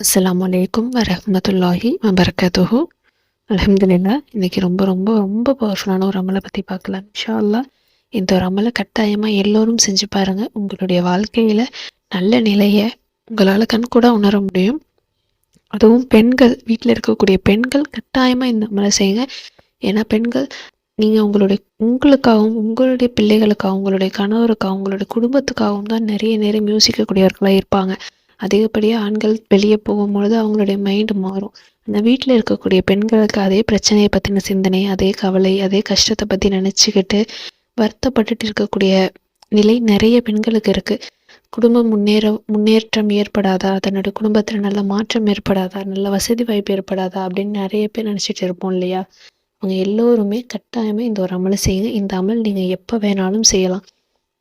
அஸ்லாம் அலைக்கும் வரமத்துல்லாஹி வபரகாத்துஹு. அலமதுல்லா இன்றைக்கி ரொம்ப ரொம்ப ரொம்ப பவர்ஃபுல்லான ஒரு அமலை பற்றி பார்க்கலாம். இன்ஷா அல்லாஹ் இந்த ஒரு அமலை கட்டாயமாக எல்லோரும் செஞ்சு பாருங்கள் உங்களுடைய வாழ்க்கையில் நல்ல நிலையை உங்களால் கண்கூட உணர முடியும். அதுவும் பெண்கள் வீட்டில் இருக்கக்கூடிய பெண்கள் கட்டாயமாக இந்த அமலை செய்யுங்க. ஏன்னா பெண்கள் நீங்கள் உங்களுடைய உங்களுக்காகவும் உங்களுடைய பிள்ளைகளுக்காகவும் உங்களுடைய கணவருக்காகவும் உங்களுடைய குடும்பத்துக்காகவும் தான் நிறைய நேரம் யோசிக்கக்கூடியவர்களாக இருப்பாங்க. அதிகப்படியாக ஆண்கள் வெளியே போகும்பொழுது அவங்களுடைய மைண்டு மாறும். அந்த வீட்டில் இருக்கக்கூடிய பெண்களுக்கு அதே பிரச்சனையை பற்றின சிந்தனை அதே கவலை அதே கஷ்டத்தை பற்றி நினச்சிக்கிட்டு வருத்தப்பட்டுட்டு இருக்கக்கூடிய நிலை நிறைய பெண்களுக்கு இருக்குது குடும்பம் முன்னேற முன்னேற்றம் ஏற்படாதா? தன்னோட குடும்பத்தில் நல்ல மாற்றம் ஏற்படாதா? நல்ல வசதி வாய்ப்பு ஏற்படாதா? அப்படின்னு நிறைய பேர் நினச்சிட்டு இருப்போம் இல்லையா? அவங்க எல்லோருமே கட்டாயமே இந்த ஒரு அமலை செய்யுங்க. இந்த அமல் நீங்கள் எப்போ வேணாலும் செய்யலாம்.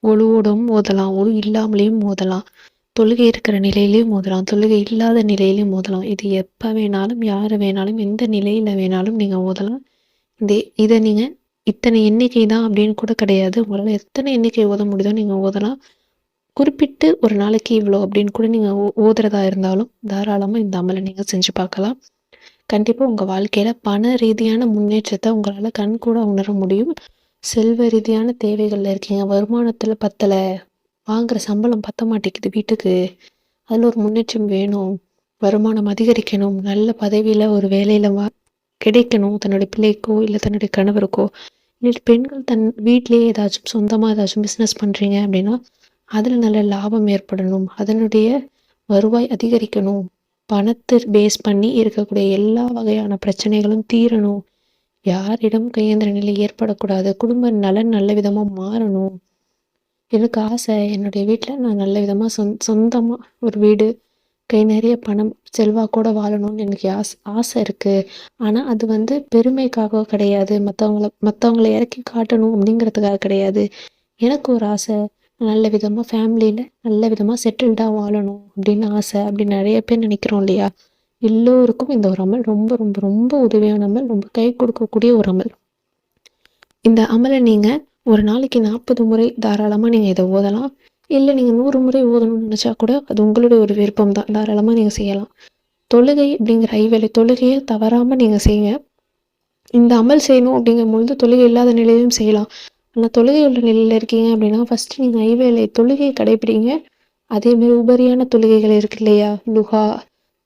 ஒழுவோடும் ஓதலாம். ஒழு இல்லாமலேயும் ஓதலாம். தொழுகை இருக்கிற நிலையிலையும் மோதலாம் தொழுகை இல்லாத நிலையிலையும் மோதலாம் இது எப்போ வேணாலும் யார் வேணாலும் எந்த நிலையில் வேணாலும் நீங்கள் ஓதலாம் இந்த இதை நீங்கள் இத்தனை எண்ணிக்கை தான் அப்படின்னு கூட கிடையாது. உங்களால் எத்தனை எண்ணிக்கை ஓத முடியுதோ நீங்கள் ஓதலாம். குறிப்பிட்டு ஒரு நாளைக்கு இவ்வளோ அப்படின்னு கூட நீங்கள் ஓதுறதா இருந்தாலும் தாராளமாக இந்த அமலை நீங்கள் செஞ்சு பார்க்கலாம். கண்டிப்பாக உங்கள் வாழ்க்கையில் பண ரீதியான முன்னேற்றத்தை உங்களால் கண் கூட உணர முடியும். செல்வ ரீதியான தேவைகளில் இருக்கீங்க. வருமானத்தில் பத்தலை. வாங்குற சம்பளம் பத்த மாட்டேங்குது வீட்டுக்கு. அதில் ஒரு முன்னேற்றம் வேணும். வருமானம் அதிகரிக்கணும். நல்ல பதவியில் ஒரு வேலையில் வா கிடைக்கணும். தன்னுடைய பிள்ளைக்கோ இல்லை தன்னுடைய கணவருக்கோ. இல்லை பெண்கள் தன் வீட்லேயே ஏதாச்சும் சொந்தமாக ஏதாச்சும் பிஸ்னஸ் பண்ணுறீங்க அப்படின்னா அதில் நல்ல லாபம் ஏற்படணும். அதனுடைய வருவாய் அதிகரிக்கணும். பணத்தை பேஸ் பண்ணி இருக்கக்கூடிய எல்லா வகையான பிரச்சனைகளும் தீரணும். யாரிடம் கையேந்திர நிலை ஏற்படக்கூடாது. குடும்ப நலன் நல்ல விதமாக மாறணும். எனக்கு ஆசை என்னுடைய வீட்டில் நான் நல்ல விதமாக சொந் சொந்தமாக ஒரு வீடு கை நிறைய பணம் செல்வாக்கூட வாழணும்னு எனக்கு ஆசை ஆசை இருக்குது ஆனால் அது வந்து பெருமைக்காக கிடையாது. மற்றவங்கள மற்றவங்கள இறக்கி காட்டணும் அப்படிங்கிறதுக்காக கிடையாது. எனக்கு ஒரு ஆசை நல்ல விதமாக ஃபேமிலியில் நல்ல விதமாக செட்டில்டாக வாழணும் அப்படின்னு ஆசை அப்படின்னு நிறைய பேர் நினைக்கிறோம் இல்லையா? எல்லோருக்கும் இந்த ஒரு அமல் ரொம்ப ரொம்ப ரொம்ப உதவியான அமல் ரொம்ப கை கொடுக்கக்கூடிய ஒரு அமல். இந்த அமலை நீங்கள் ஒரு நாளைக்கு நாற்பது முறை தாராளமாக நீங்கள் இதை ஓதலாம். இல்லை நீங்கள் நூறு முறை ஓதணும்னு நினச்சா கூட அது உங்களுடைய ஒரு விருப்பம் தான். தாராளமாக நீங்கள் செய்யலாம். தொழுகை அப்படிங்கிற ஐவேளை தொழுகையை தவறாமல் நீங்கள் செய்யுங்க. இந்த அமல் செய்யணும் அப்படிங்கும்பொழுது தொழுகை இல்லாத நிலையிலும் செய்யலாம். ஆனால் தொழுகை உள்ள நிலையில் இருக்கீங்க அப்படின்னா ஃபஸ்ட்டு நீங்கள் ஐவேளை தொழுகையை கடைபிடிங்க. அதேமாரி உபரியான தொழுகைகள் இருக்கு இல்லையா? லுஹா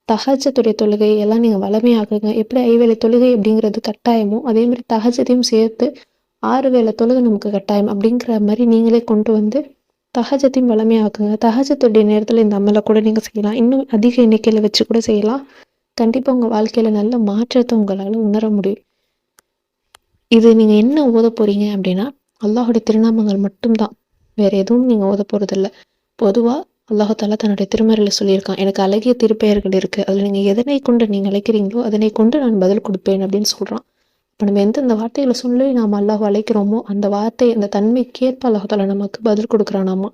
தகஜத்துடைய தொழுகை எல்லாம் நீங்கள் வளமையாக்குங்க. எப்படி ஐவேளை தொழுகை அப்படிங்கிறது கட்டாயமோ அதேமாதிரி தகஜத்தையும் சேர்த்து ஆறு வேளை தொழுகை நமக்கு கட்டாயம் அப்படிங்கிற மாதிரி நீங்களே கொண்டு வந்து தகஜத்தையும் வளமையாக்குங்க. தகஜத்துடைய நேரத்தில் இந்த அமலை கூட நீங்கள் செய்யலாம். இன்னும் அதிக எண்ணிக்கையில் வச்சு கூட செய்யலாம். கண்டிப்பாக உங்கள் வாழ்க்கையில் நல்ல மாற்றத்தை உங்களால் உணர முடியும். இது நீங்கள் என்ன ஓத போகிறீங்க அப்படின்னா அல்லாஹுடைய திருநாமங்கள் மட்டும்தான். வேறு எதுவும் நீங்கள் ஓத போகிறதில்ல பொதுவாக அல்லாஹால தன்னுடைய திருமறையில் சொல்லியிருக்கான். எனக்கு அழகிய திருப்பெயர்கள் இருக்குது அதில் நீங்கள் எதனை கொண்டு நீங்கள் அழைக்கிறீங்களோ அதனை கொண்டு நான் பதில் கொடுப்பேன் அப்படின்னு சொல்கிறான் இப்போ நம்ம எந்தெந்த வார்த்தைகளை சொல்லி நாம் அல்லாஹ் அழைக்கிறோமோ அந்த வார்த்தை அந்த தன்மைக்கேற்ப அல்லாஹால நமக்கு பதில் கொடுக்குறானாமா?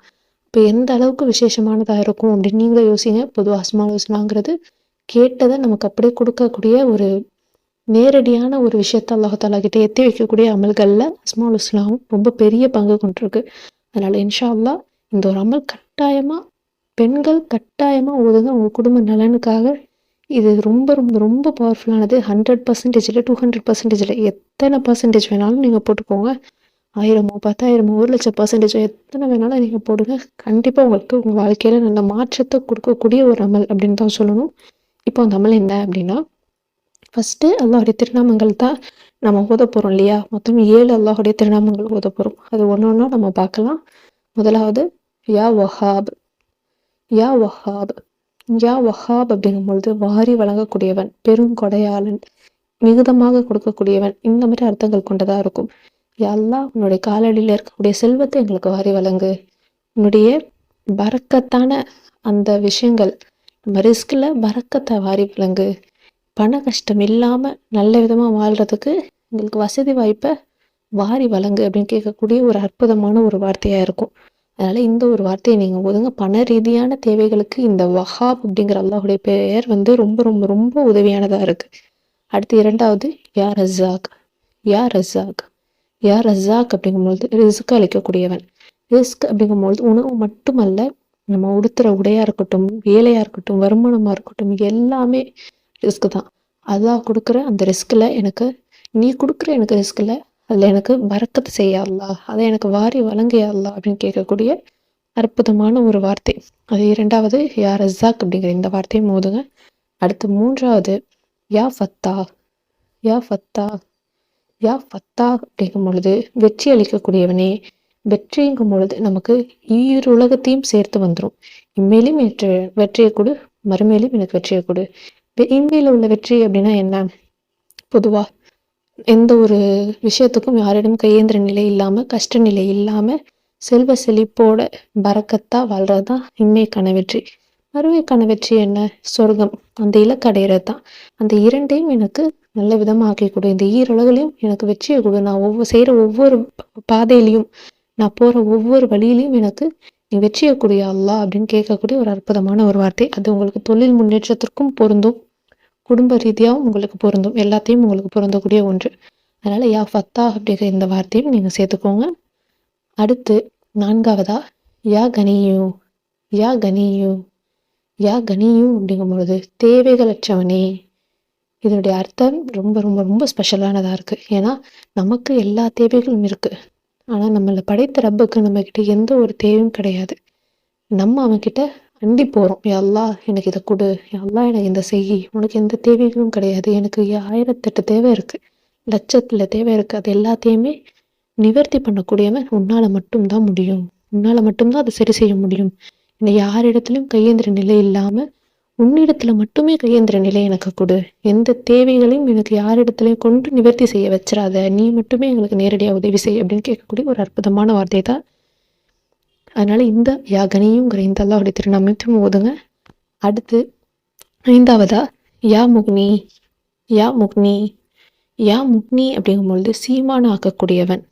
இப்போ எந்த அளவுக்கு விசேஷமானதாக இருக்கும் அப்படின்னு நீங்களே யோசிங்க. பொதுவாக அஸ்மாலோசனாங்கிறது கேட்டதை நமக்கு அப்படியே கொடுக்கக்கூடிய ஒரு நேரடியான ஒரு விஷயத்த அல்லாஹாலா கிட்ட எத்தி வைக்கக்கூடிய அமல்களில் அஸ்மால் ரொம்ப பெரிய பங்கு கொண்டிருக்கு. அதனால் இன்ஷா அல்லா இந்த ஒரு அமல் கட்டாயமாக பெண்கள் கட்டாயமாக ஓதுங்க உங்கள் குடும்ப நலனுக்காக இது ரொம்ப ரொம்ப ரொம்ப பவர்ஃபுல்லானது ஹண்ட்ரட் பர்சன்டேஜில் டூ ஹண்ட்ரட் பர்சன்டேஜில் எத்தனை பர்சன்டேஜ் வேணாலும் நீங்கள் போட்டுக்கோங்க. ஆயிரமோ பத்தாயிரமோ ஒரு லட்சம் பர்சன்டேஜோ எத்தனை வேணாலும் நீங்கள் போடுங்க. கண்டிப்பாக உங்களுக்கு உங்கள் வாழ்க்கையில் நல்ல மாற்றத்தை கொடுக்கக்கூடிய ஒரு அமல் அப்படின்னு தான் சொல்லணும். இப்போ அந்த அமல் என்ன அப்படின்னா ஃபஸ்ட்டு அல்லாஹுடைய திருநாமங்கள் தான் நம்ம ஓத போகிறோம் இல்லையா? மொத்தம் ஏழு அல்லாஹுடைய திருநாமங்கள் ஓத போகிறோம் அது ஒன்று ஒன்றா நம்ம பார்க்கலாம். முதலாவது யா வஹாப். யா வஹாப். யா வஹாப் அப்படிங்கும் பொழுது வாரி வழங்கக்கூடியவன் பெரும் கொடையாளன் மிகுதமாக கொடுக்கக்கூடியவன். இந்த மாதிரி அர்த்தங்கள் கொண்டதா இருக்கும். எல்லாம் உன்னுடைய காலடியில் இருக்கக்கூடிய செல்வத்தை எங்களுக்கு வாரி வழங்கு. உன்னுடைய பறக்கத்தான அந்த விஷயங்கள் நம்ம ரிஸ்கில் பறக்கத்தை வாரி வழங்கு. பண கஷ்டம் இல்லாமல் நல்ல விதமாக வாழ்கிறதுக்கு எங்களுக்கு வசதி வாய்ப்பை வாரி வழங்கு அப்படின்னு கேட்கக்கூடிய ஒரு அற்புதமான ஒரு வார்த்தையாக இருக்கும். அதனால் இந்த ஒரு வார்த்தையை நீங்கள் ஓதுங்க பண ரீதியான தேவைகளுக்கு இந்த வஹாப் அப்படிங்கிற அல்லாஹுடைய பெயர் வந்து ரொம்ப ரொம்ப ரொம்ப உதவியானதாக இருக்குது அடுத்து இரண்டாவது யா ரஸாக். யா ரஸாக். யா ரஸாக் அப்படிங்கும்பொழுது ரிஸ்க் அளிக்கக்கூடியவன். ரிஸ்க் அப்படிங்கும்பொழுது உணவு மட்டுமல்ல நம்ம உடுத்துற உடையா இருக்கட்டும் வேலையா இருக்கட்டும் வருமானமா இருக்கட்டும் எல்லாமே ரிஸ்க் தான். அல்லாஹ் கொடுக்குற அந்த ரிஸ்கில் எனக்கு நீ கொடுக்குற எனக்கு ரிஸ்கில் அதில் எனக்கு வரக்கத்து செய்ய அதை எனக்கு வாரி வழங்கிய அப்படின்னு கேட்கக்கூடிய அற்புதமான ஒரு வார்த்தை. அது இரண்டாவது யா ரஸாக் அப்படிங்கிற இந்த வார்த்தையை மோதுங்க. அடுத்து மூன்றாவது யா ஃபத்தா யா ஃபத்தா யா ஃபத்தா அப்படிங்கும் பொழுது வெற்றி அளிக்கக்கூடியவனே வெற்றிங்கும் பொழுது நமக்கு ஈருலகத்தையும் சேர்த்து வந்துடும் இம்மையிலும் வெற்றி வெற்றியை கொடு மறுமேலையும் எனக்கு வெற்றியை கொடு. வெ- உள்ள வெற்றி அப்படின்னா என்ன? பொதுவாக எந்த ஒரு விஷயத்துக்கும் யாரிடம் கையேந்திர நிலை இல்லாமல் கஷ்ட நிலை இல்லாமல் செல்வ செழிப்போட பறக்கத்தா வாழ்றதுதான் இன்மைக்கான வெற்றி. மறுமைக்கான வெற்றி என்ன? சொர்க்கம். அந்த இலக்கு அடையிறது தான் அந்த இரண்டையும் எனக்கு நல்ல விதமாக ஆக்கி கொடு. இந்த ஈருலகிலையும் எனக்கு வெற்றியை கொடு. நான் ஒவ்வொரு செய்கிற ஒவ்வொரு பாதையிலையும் நான் போற ஒவ்வொரு வழியிலையும் எனக்கு நீ வெற்றியை கொடு அப்படின்னு கேட்கக்கூடிய ஒரு அற்புதமான ஒரு வார்த்தை. அது உங்களுக்கு தொழில் முன்னேற்றத்திற்கும் பொருந்தும். குடும்ப ரீதியாகவும் உங்களுக்கு பொருந்தும். எல்லாத்தையும் உங்களுக்கு பொருந்தக்கூடிய ஒன்று. அதனால் யா ஃபத்தா அப்படிங்கிற இந்த வார்த்தையும் நீங்கள் சேர்த்துக்கோங்க. அடுத்து நான்காவதா? யா கனியு யா கனியு யா கனியும் அப்படிங்கும் பொழுது தேவைகளற்றவனே. இதனுடைய அர்த்தம் ரொம்ப ரொம்ப ரொம்ப ஸ்பெஷலானதாக இருக்குது ஏன்னா நமக்கு எல்லா தேவைகளும் இருக்குது ஆனால் நம்மளை படைத்த ரப்புக்கு நம்ம எந்த ஒரு தேவையும் கிடையாது. நம்ம அவன்கிட்ட அண்டி போகிறோம் எல்லாம் எனக்கு இதை கொடு. எல்லாம் எனக்கு இந்த செய். உனக்கு எந்த தேவைகளும் கிடையாது. எனக்கு ஆயிரத்தெட்டு தேவை இருக்கு. லட்சத்தில் தேவை இருக்கு. அது எல்லாத்தையுமே நிவர்த்தி பண்ணக்கூடியவன் உன்னால மட்டும்தான் முடியும். உன்னால மட்டும்தான் அதை சரி செய்ய முடியும். என்னை யாரிடத்துலையும் கையேந்திர நிலை இல்லாம உன்னிடத்துல மட்டுமே கையேந்திர நிலை எனக்கு கொடு. எந்த தேவைகளையும் எனக்கு யாரிடத்துலையும் கொண்டு நிவர்த்தி செய்ய வச்சிடாத நீ மட்டுமே எங்களுக்கு நேரடியாக உதவி செய் அப்படின்னு கேட்கக்கூடிய ஒரு அற்புதமான வார்த்தை தான் அதனால இந்த யாகனியுங்கிற இந்த அல்லாஹுடைய திருநாமத்தையும் ஓதுங்க. அடுத்து ஐந்தாவதா யா முக்னி யா முக்னி யா முக்னி அப்படிங்கும்பொழுது சீமான் ஆக்கக்கூடியவன்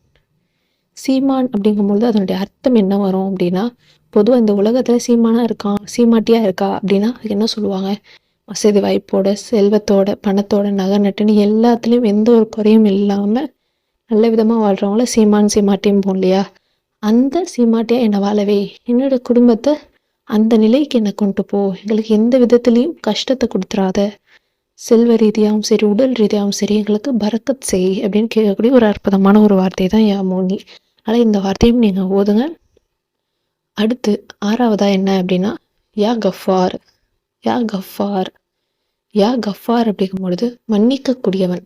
சீமான் அப்படிங்கும்பொழுது அதனுடைய அர்த்தம் என்ன வரும் அப்படின்னா பொதுவாக இந்த உலகத்துல சீமானா இருக்கான் சீமாட்டியா இருக்கா அப்படின்னா என்ன சொல்லுவாங்க? வசதி வாய்ப்போட செல்வத்தோட பணத்தோட நகை நட்டுன்னு எல்லாத்துலேயும் எந்த ஒரு குறையும் இல்லாமல் நல்ல விதமாக வாழ்கிறவங்கள சீமான் சீமாட்டியும் போம் இல்லையா அந்த சீமாட்டியா என்னை வாழவே? என்னோட குடும்பத்தை அந்த நிலைக்கு என்னை கொண்டு போ. எங்களுக்கு எந்த விதத்துலேயும் கஷ்டத்தை கொடுத்துறாத. செல்வ ரீதியாகவும் சரி உடல் ரீதியாகவும் சரி எங்களுக்கு பறக்கத் செய் அப்படின்னு கேட்கக்கூடிய ஒரு அற்புதமான ஒரு வார்த்தை தான் யா மோனி. ஆனால் இந்த வார்த்தையும் நீங்கள் ஓதுங்க. அடுத்து ஆறாவதா என்ன அப்படின்னா யா கஃபார். யா கஃபார். யா கஃபார் அப்படிங்கும் பொழுது மன்னிக்கக்கூடியவன்.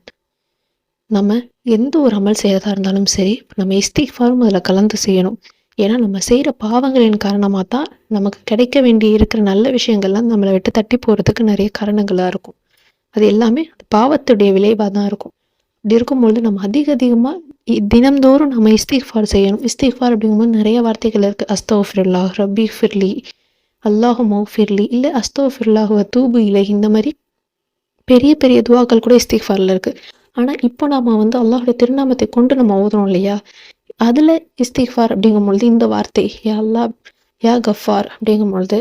நம்ம எந்த ஒரு அமல் செய்கிறதா இருந்தாலும் சரி நம்ம இஸ்திஃபாரும் அதில் கலந்து செய்யணும். ஏன்னா நம்ம செய்கிற பாவங்களின் காரணமாக தான் நமக்கு கிடைக்க வேண்டி இருக்கிற நல்ல விஷயங்கள்லாம் நம்மளை விட்டு தட்டி போகிறதுக்கு நிறைய காரணங்களாக இருக்கும். அது எல்லாமே பாவத்துடைய விளைவாக தான் இருக்கும். அப்படி இருக்கும்பொழுது நம்ம அதிக அதிகமாக தினம்தோறும் நம்ம இஸ்திஃபார் செய்யணும். இஸ்திஃபார் அப்படிங்கும்போது நிறைய வார்த்தைகள் இருக்குது அஸ்தோஃபிர்லா ரபி ஃபிர்லி அல்லாஹு மௌஃபிர்லி இல்லை அஸ்தோஃபிர்லாஹு தூபு இலை இந்த மாதிரி பெரிய பெரிய துவாக்கள் கூட இஸ்திஃபாரில் இருக்குது ஆனால் இப்போ நாம் வந்து அல்லாஹுடைய திருநாமத்தை கொண்டு நம்ம ஓதுறோம் இல்லையா? அதில் இஸ்திஃபார் அப்படிங்கும் பொழுது இந்த வார்த்தை யா அல்லா யா கஃபார் அப்படிங்கும் பொழுது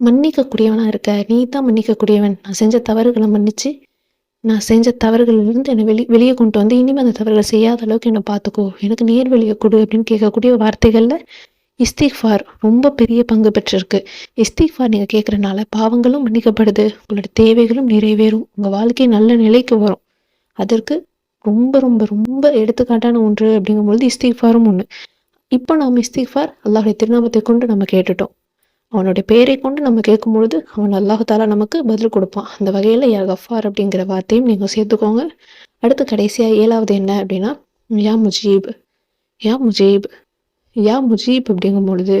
மன்னிக்கக்கூடியவனாக இருக்க நீ தான் மன்னிக்கக்கூடியவன். நான் செஞ்ச தவறுகளை மன்னிச்சு நான் செஞ்ச தவறுகளிலிருந்து என்னை வெளி வெளியே கொண்டு வந்து இனிமேல் அந்த தவறுகளை செய்யாத அளவுக்கு என்னை பார்த்துக்கோ. எனக்கு நேர் வெளியே கொடு அப்படின்னு கேட்கக்கூடிய வார்த்தைகளில் இஸ்திஃபார் ரொம்ப பெரிய பங்கு பெற்றிருக்கு. இஸ்திஃபார் நீங்கள் கேட்குறனால பாவங்களும் மன்னிக்கப்படுது. உங்களோட தேவைகளும் நிறைவேறும். உங்கள் வாழ்க்கை நல்ல நிலைக்கு வரும். அதற்கு ரொம்ப ரொம்ப ரொம்ப எடுத்துக்காட்டான ஒன்று அப்படிங்கும்பொழுது இஸ்திஃபாரும் ஒன்று இப்போ நாம் இஸ்திஃபார் அல்லாஹுடைய திருநாமத்தை கொண்டு நம்ம கேட்டுட்டோம். அவனுடைய பெயரை கொண்டு நம்ம கேட்கும் பொழுது அவன் அல்லாஹாலா நமக்கு பதில் கொடுப்பான். அந்த வகையில் யா கஃபார் அப்படிங்கிற வார்த்தையும் நீங்கள் சேர்த்துக்கோங்க. அடுத்து கடைசியாக ஏழாவது என்ன அப்படின்னா யா முஜீப். யா முஜீப். யா முஜீப் அப்படிங்கும் பொழுது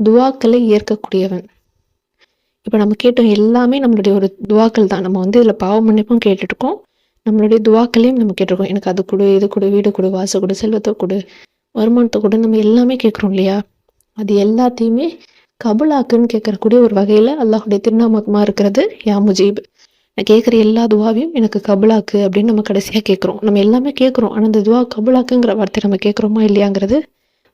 துவாக்களை ஏற்கக்கூடியவன். இப்போ நம்ம கேட்டோம் எல்லாமே நம்மளுடைய ஒரு துவாக்கள் தான். நம்ம வந்து இதில் பாவ மன்னிப்பும் கேட்டுட்ருக்கோம் நம்மளுடைய துவாக்களையும் நம்ம கேட்டிருக்கோம். எனக்கு அது கொடு இது கொடு வீடு கொடு வாசல் கொடு செல்வத்தை கொடு வருமானத்தை கொடு நம்ம எல்லாமே கேட்குறோம் இல்லையா? அது எல்லாத்தையுமே கபுலாக்குன்னு கேட்கறக்கூடிய ஒரு வகையில் அல்லாஹுடைய திருநாமகமாக இருக்கிறது யா முஜீப். நான் கேட்குற எல்லா துவாவையும் எனக்கு கபுலாக்கு அப்படின்னு நம்ம கடைசியாக கேட்குறோம். நம்ம எல்லாமே கேட்குறோம். ஆனால் அந்த துவா கபுலாக்குங்கிற வார்த்தை நம்ம கேட்குறோமா இல்லையாங்கிறது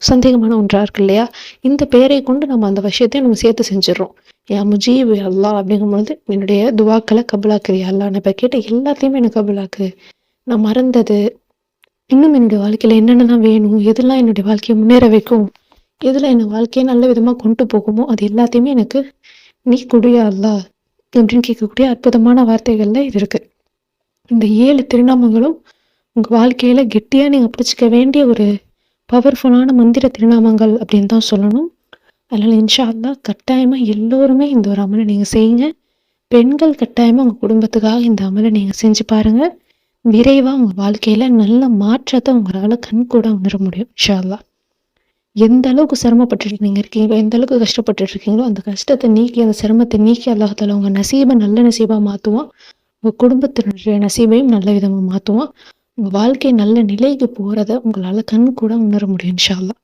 சந்தேகமான ஒன்றா இருக்கு இல்லையா? இந்த பெயரை கொண்டு நம்ம அந்த விஷயத்தையும் நம்ம சேர்த்து செஞ்சிடறோம். யா முஜீப் அல்லா அப்படிங்கும்பொழுது என்னுடைய துவாக்களை கபுலாக்குறியா அல்லா நான் இப்போ கேட்ட எல்லாத்தையுமே எனக்கு கபுலாக்கு. நான் மறந்தது. இன்னும் என்னுடைய வாழ்க்கையில் என்னென்னலாம் வேணும்? எதெல்லாம் என்னுடைய வாழ்க்கையை முன்னேற வைக்கும்? எதில் என்னை வாழ்க்கையை நல்ல விதமாக கொண்டு போகுமோ? அது எல்லாத்தையுமே எனக்கு நீ குடியா அல்லா அப்படின்னு கேட்கக்கூடிய அற்புதமான வார்த்தைகளில் இது இருக்குது இந்த ஏழு திருநாமங்களும் உங்கள் வாழ்க்கையில் கெட்டியாக நீங்கள் பிடிச்சிக்க வேண்டிய ஒரு பவர்ஃபுல்லான மந்திர திருநாமங்கள் அப்படின்னு தான் சொல்லணும். அதனால் இன்ஷா அல்லா கட்டாயமாக எல்லோருமே இந்த ஒரு அமலை நீங்கள் செய்யுங்க. பெண்கள் கட்டாயமாக உங்கள் குடும்பத்துக்காக இந்த அமலை நீங்கள் செஞ்சு பாருங்கள் விரைவாக உங்கள் வாழ்க்கையில் நல்ல மாற்றத்தை உங்களால் கண் கூட உணர முடியும் இன்ஷா அல்லா எந்த அளவுக்கு சிரமப்பட்டுட்டு நீங்கள் இருக்கீங்களோ எந்த அளவுக்கு கஷ்டப்பட்டுட்டு இருக்கீங்களோ அந்த கஷ்டத்தை நீக்கி அந்த சிரமத்தை நீக்கி அல்லாஹால உங்கள் நசீபை நல்ல நசீபாக மாற்றுவான் உங்கள் குடும்பத்தினுடைய நசீபையும் நல்ல விதமாக மாற்றுவான் உங்கள் வாழ்க்கை நல்ல நிலைக்கு போகிறத உங்களால் கண் கூட உணர முடியும் இன்ஷா அல்லா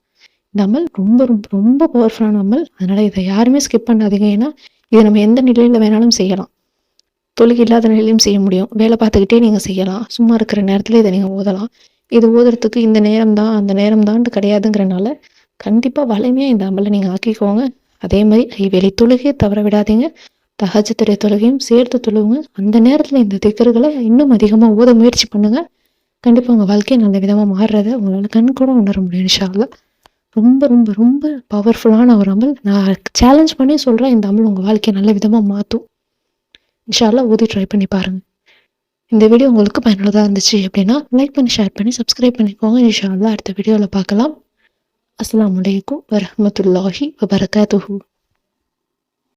இந்த அமல் ரொம்ப ரொம்ப ரொம்ப பவர்ஃபுல்லான அமல். அதனால் இதை யாருமே ஸ்கிப் பண்ணாதீங்க. ஏன்னா இதை நம்ம எந்த நிலையில் வேணாலும் செய்யலாம். தொழுகை இல்லாத நிலையிலும் செய்ய முடியும். வேலை பார்த்துக்கிட்டே நீங்கள் செய்யலாம். சும்மா இருக்கிற நேரத்தில் இதை நீங்கள் ஓதலாம். இது ஓதுறதுக்கு இந்த நேரம் தான் அந்த நேரம் தான் கிடையாதுங்கிறனால கண்டிப்பாக வலிமையாக இந்த அமலை நீங்கள் ஆக்கிக்கோங்க. அதே மாதிரி ஐவேளை தொழுகையை தவற விடாதீங்க. தகஜத்துறை தொழுகையும் சேர்த்து தொழுவுங்க. அந்த நேரத்தில் இந்த திக்கர்களை இன்னும் அதிகமாக ஓத முயற்சி பண்ணுங்கள் கண்டிப்பாக உங்கள் வாழ்க்கையை நல்ல விதமாக மாறுறத உங்களால் கண் கூட உணர முடியும் இன்ஷால்லா ரொம்ப ரொம்ப ரொம்ப பவர்ஃபுல்லான ஒரு அமல். நான் சேலஞ்ச் பண்ணி சொல்கிறேன் இந்த அமல் உங்கள் வாழ்க்கையை நல்ல விதமாக மாற்றும் இன்ஷால்லாம் ஊதி ட்ரை பண்ணி பாருங்கள் இந்த வீடியோ உங்களுக்கு பயனுள்ளதாக இருந்துச்சு அப்படின்னா லைக் பண்ணி ஷேர் பண்ணி சப்ஸ்கிரைப் பண்ணிக்கோங்க. இன்ஷால்லாம் அடுத்த வீடியோவில் பார்க்கலாம். அஸ்லாம் வலைக்கும் வரமத்துல்லாஹி வபரகாத்துஹூ.